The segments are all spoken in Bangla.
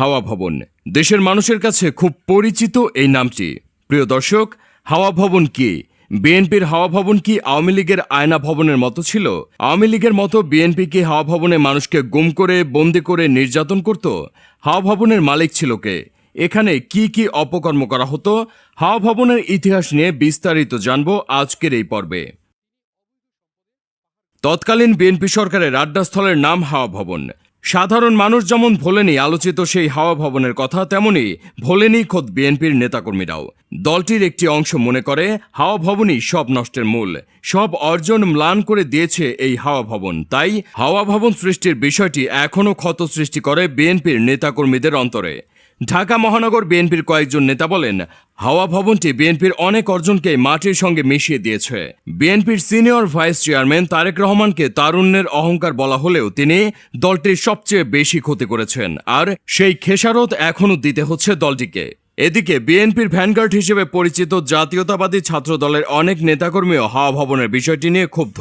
হাওয়া ভবন। দেশের মানুষের কাছে খুব পরিচিত এই নামটি। প্রিয় দর্শক, হাওয়া ভবন কি? বিএনপির হাওয়া ভবন কি আওয়ামী লীগের আয়না ভবনের মতো ছিল? আওয়ামী লীগের মতো বিএনপি কি হাওয়া ভবনে মানুষকে গুম করে, বন্দি করে, নির্যাতন করত? হাওয়া ভবনের মালিক ছিল কে? এখানে কি কি অপকর্ম করা হতো? হাওয়া ভবনের ইতিহাস নিয়ে বিস্তারিত জানব আজকের এই পর্বে। তৎকালীন বিএনপি সরকারের আড্ডাস্থলের নাম হাওয়া ভবন। সাধারণ মানুষ যেমন ভোলেনি আলোচিত সেই হাওয়া ভবনের কথা, তেমনি ভোলেনি খোদ বিএনপির নেতাকর্মীরাও। দলটির একটি অংশ মনে করে, হাওয়া ভবনই সব নষ্টের মূল। সব অর্জন ম্লান করে দিয়েছে এই হাওয়া ভবন। তাই হাওয়া ভবন সৃষ্টির বিষয়টি এখনও ক্ষত সৃষ্টি করে বিএনপির নেতাকর্মীদের অন্তরে। ঢাকা মহানগর বিএনপির কয়েকজন নেতা বলেন, হাওয়া ভবনটি বিএনপির অনেক অর্জনকে মাটির সঙ্গে মিশিয়ে দিয়েছে। বিএনপির সিনিয়র ভাইস চেয়ারম্যান তারেক রহমানকে তারুণ্যের অহংকার বলা হলেও তিনি দলটির সবচেয়ে বেশি ক্ষতি করেছেন। আর সেই খেসারত এখনও দিতে হচ্ছে দলটিকে। এদিকে বিএনপির ভ্যানগার্ড হিসেবে পরিচিত জাতীয়তাবাদী ছাত্র দলের অনেক নেতাকর্মীও হাওয়া ভবনের বিষয়টি নিয়ে ক্ষুব্ধ।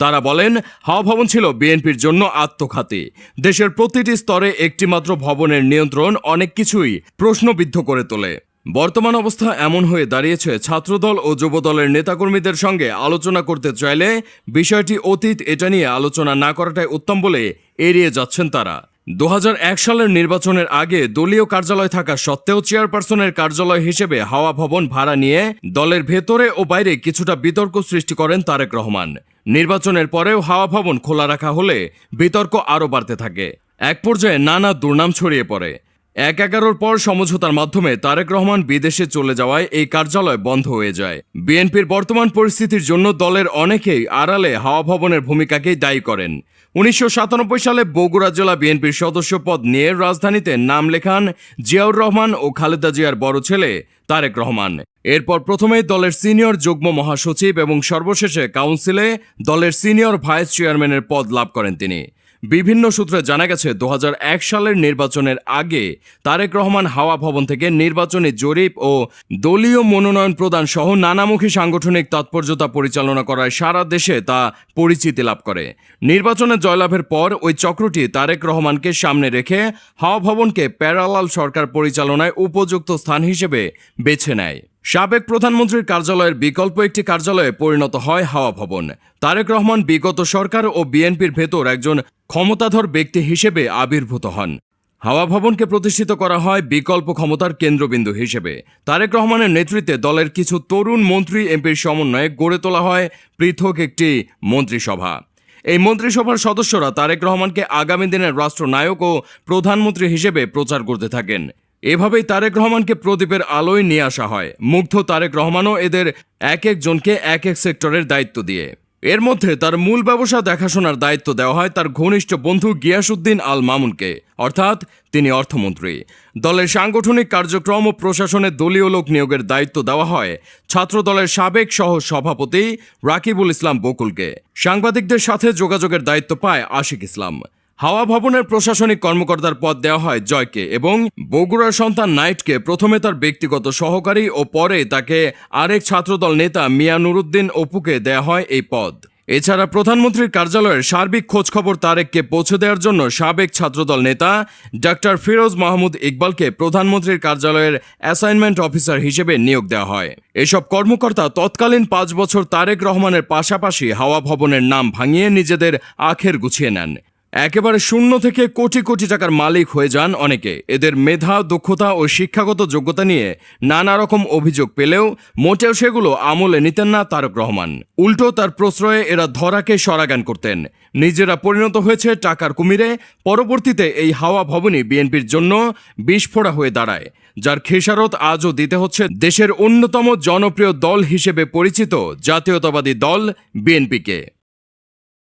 তারা বলেন, হাওয়া ভবন ছিল বিএনপির জন্য আত্মঘাতী। দেশের প্রতিটি স্তরে একটিমাত্র ভবনের নিয়ন্ত্রণ অনেক কিছুই প্রশ্নবিদ্ধ করে তোলে। বর্তমান অবস্থা এমন হয়ে দাঁড়িয়েছে, ছাত্রদল ও যুবদলের নেতাকর্মীদের সঙ্গে আলোচনা করতে চাইলে বিষয়টি অতীত এটা নিয়ে আলোচনা না করাটাই উত্তম বলে এড়িয়ে যাচ্ছেন তারা। দু হাজার এক সালের নির্বাচনের আগে দলীয় কার্যালয় থাকা সত্ত্বেও চেয়ারপারসনের কার্যালয় হিসেবে হাওয়া ভবন ভাড়া নিয়ে দলের ভেতরে ও বাইরে কিছুটা বিতর্ক সৃষ্টি করেন তারেক রহমান। নির্বাচনের পরেও হাওয়া ভবন খোলা রাখা হলে বিতর্ক আরও বাড়তে থাকে। এক পর্যায়ে নানা দুর্নাম ছড়িয়ে পড়ে। এক এগারোর পর সমঝোতার মাধ্যমে তারেক রহমান বিদেশে চলে যাওয়ায় এই কার্যালয় বন্ধ হয়ে যায়। বিএনপির বর্তমান পরিস্থিতির জন্য দলের অনেকেই আড়ালে হাওয়া ভবনের ভূমিকাকেই দায়ী করেন। উনিশশো সাতানব্বই সালে বগুড়া জেলা বিএনপির সদস্য পদ নিয়ে রাজধানীতে নাম লেখান জিয়াউর রহমান ও খালেদা জিয়ার বড় ছেলে তারেক রহমান। এরপর প্রথমেই দলের সিনিয়র যুগ্ম মহাসচিব এবং সর্বশেষে কাউন্সিলে দলের সিনিয়র ভাইস চেয়ারম্যানের পদ লাভ করেন তিনি। বিভিন্ন সূত্রে জানা গেছে দু হাজার এক সালের নির্বাচনের আগে তারেক রহমান হাওয়া ভবন থেকে নির্বাচনী জরিপ ও দলীয় মনোনয়ন প্রদান সহ নানামুখী সাংগঠনিক তাৎপর্যতা পরিচালনা করায় সারা দেশে তা পরিচিতি লাভ করে। নির্বাচনে জয়লাভের পর ওই চক্রটি তারেক রহমানকে সামনে রেখে হাওয়া ভবনকে প্যারালাল সরকার পরিচালনায় উপযুক্ত স্থান হিসেবে বেছে নেয়। সাবেক প্রধানমন্ত্রীর কার্যালয়ের বিকল্প একটি কার্যালয়ে পরিণত হয় হাওয়া ভবন। তারেক রহমান বিগত সরকার ও বিএনপির ভেতর একজন ক্ষমতাধর ব্যক্তি হিসেবে আবির্ভূত হন। হাওয়া ভবনকে প্রতিষ্ঠিত করা হয় বিকল্প ক্ষমতার কেন্দ্রবিন্দু হিসেবে। তারেক রহমানের নেতৃত্বে দলের কিছু তরুণ মন্ত্রী এমপির সমন্বয়ে গড়ে তোলা হয় পৃথক একটি মন্ত্রিসভা। এই মন্ত্রিসভার সদস্যরা তারেক রহমানকে আগামী দিনের রাষ্ট্রনায়ক ও প্রধানমন্ত্রী হিসেবে প্রচার করতে থাকেন। এভাবেই তারেক রহমানকে প্রদীপের আলোয় নিয়ে আসা হয়। মুগ্ধ তারেক রহমানও এদের এক একজনকে এক এক সেক্টরের দায়িত্ব দিয়ে। এর মধ্যে তার মূল ব্যবসা দেখাশোনার দায়িত্ব দেওয়া হয় তার ঘনিষ্ঠ বন্ধু গিয়াসুদ্দিন আল মামুনকে। অর্থাৎ তিনি অর্থমন্ত্রী। দলের সাংগঠনিক কার্যক্রম ও প্রশাসনের দলীয় লোক নিয়োগের দায়িত্ব দেওয়া হয়। ছাত্র দলের সাবেক সহ সভাপতি রাকিবুল ইসলাম বকুলকে। সাংবাদিকদের সাথে যোগাযোগের দায়িত্ব পায় আশিক ইসলাম। হাওয়া ভবনের প্রশাসনিক কর্মকর্তার পদ দেওয়া হয় জয়কে এবং বগুড়ার সন্তান নাইটকে প্রথমে তার ব্যক্তিগত সহকারী ও পরে তাকে আরেক ছাত্রদল নেতা মিয়া নুরুদ্দিন অপুকে দেয়া হয় এই পদ। এছাড়া প্রধানমন্ত্রীর কার্যালয়ের সার্বিক খোঁজখবর তারেককে পৌঁছে দেওয়ার জন্য সাবেক ছাত্রদল নেতা ডাক্তার ফিরোজ মাহমুদ ইকবালকে প্রধানমন্ত্রীর কার্যালয়ের অ্যাসাইনমেন্ট অফিসার হিসেবে নিয়োগ দেওয়া হয়। এসব কর্মকর্তা তৎকালীন পাঁচ বছর তারেক রহমানের পাশাপাশি হাওয়া ভবনের নাম ভাঙিয়ে নিজেদের আখের গুছিয়ে নেন। একেবারে শূন্য থেকে কোটি কোটি টাকার মালিক হয়ে যান অনেকে। এদের মেধা, দক্ষতা ও শিক্ষাগত যোগ্যতা নিয়ে নানা রকম অভিযোগ পেলেও মোটেও সেগুলো আমলে নিতেন না তারক রহমান। উল্টো তার প্রশ্রয়ে এরা ধরাকে সরাগান করতেন। নিজেরা পরিণত হয়েছে টাকার কুমিরে। পরবর্তীতে এই হাওয়া ভবনই বিএনপির জন্য বিস্ফোরা হয়ে দাঁড়ায়। যার খেসারত আজও দিতে হচ্ছে দেশের অন্যতম জনপ্রিয় দল হিসেবে পরিচিত জাতীয়তাবাদী দল বিএনপিকে।